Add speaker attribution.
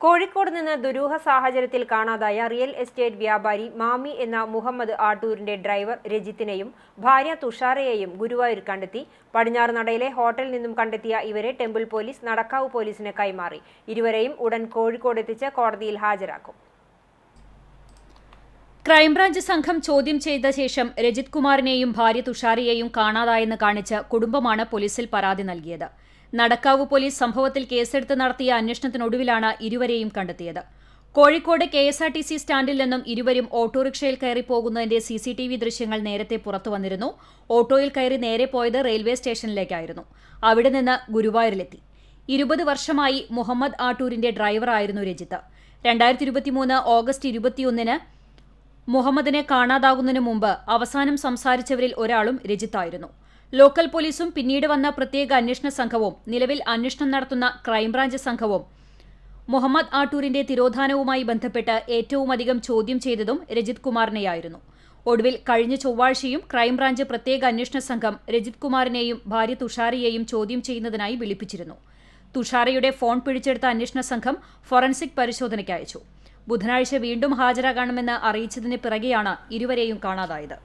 Speaker 1: കോഴിക്കോട് നിന്ന് ദുരൂഹ സാഹചര്യത്തിൽ കാണാതായ റിയൽ എസ്റ്റേറ്റ് വ്യാപാരി മാമി എന്ന മുഹമ്മദ് ആട്ടൂരിന്റെ ഡ്രൈവർ രജിത്തിനെയും ഭാര്യ തുഷാരയെയും ഗുരുവായൂർ കണ്ടെത്തി. പടിഞ്ഞാറ് നടയിലെ ഹോട്ടലിൽ നിന്നും കണ്ടെത്തിയ ഇവരെ ടെമ്പിൾ പോലീസ് നടക്കാവ് പോലീസിന് കൈമാറി. ഇരുവരെയും ഉടൻ കോഴിക്കോട് എത്തിച്ച് കോടതിയിൽ ഹാജരാക്കും.
Speaker 2: ക്രൈംബ്രാഞ്ച് സംഘം ചോദ്യം ചെയ്ത ശേഷം രജിത് കുമാറിനെയും ഭാര്യ തുഷാരയെയും കാണാതായെന്ന് കാണിച്ച് കുടുംബമാണ് പോലീസിൽ പരാതി നൽകിയത്. നടക്കാവ് പോലീസ് സംഭവത്തിൽ കേസെടുത്ത് നടത്തിയ അന്വേഷണത്തിനൊടുവിലാണ് ഇരുവരെയും കണ്ടെത്തിയത്. Kozhikode K S R T C സ്റ്റാൻഡിൽ നിന്നും ഇരുവരും ഓട്ടോറിക്ഷയിൽ കയറി പോകുന്നതിന്റെ സി സി ടി വി ദൃശ്യങ്ങൾ നേരത്തെ പുറത്തുവന്നിരുന്നു ഓട്ടോയിൽ കയറി നേരെ പോയത് റെയിൽവേ സ്റ്റേഷനിലേക്കായിരുന്നു. അവിടെ നിന്ന് ഗുരുവായൂരിലെത്തി. ഇരുപത് വർഷമായി മുഹമ്മദ് ആട്ടൂരിന്റെ ഡ്രൈവറായിരുന്നു രജിത്ത്. രണ്ടായിരത്തി ഇരുപത്തിമൂന്ന് ഓഗസ്റ്റ് ഇരുപത്തിയൊന്നിന് മുഹമ്മദിനെ കാണാതാകുന്നതിനു മുമ്പ് അവസാനം സംസാരിച്ചവരിൽ ഒരാളും രജിത്തായിരുന്നു. ലോക്കൽ പോലീസും പിന്നീട് വന്ന പ്രത്യേക അന്വേഷണ സംഘവും നിലവിൽ അന്വേഷണം നടത്തുന്ന ക്രൈംബ്രാഞ്ച് സംഘവും. മുഹമ്മദ് ആട്ടൂരിന്റെ തിരോധാനവുമായി ബന്ധപ്പെട്ട് ഏറ്റവുമധികം ചോദ്യം ചെയ്തതും രജിത് കുമാറിനെയായിരുന്നു. ഒടുവിൽ കഴിഞ്ഞ ചൊവ്വാഴ്ചയും ക്രൈംബ്രാഞ്ച് പ്രത്യേക അന്വേഷണ സംഘം രജിത് കുമാറിനെയും ഭാര്യ തുഷാരയെയും ചോദ്യം ചെയ്യുന്നതിനായി വിളിപ്പിച്ചിരുന്നു. തുഷാരയുടെ ഫോൺ പിടിച്ചെടുത്ത അന്വേഷണ സംഘം ഫോറൻസിക് പരിശോധനയ്ക്ക് അയച്ചു. ബുധനാഴ്ച വീണ്ടും ഹാജരാകണമെന്ന് അറിയിച്ചതിന് പിറകെയാണ് ഇരുവരെയും കാണാതായത്.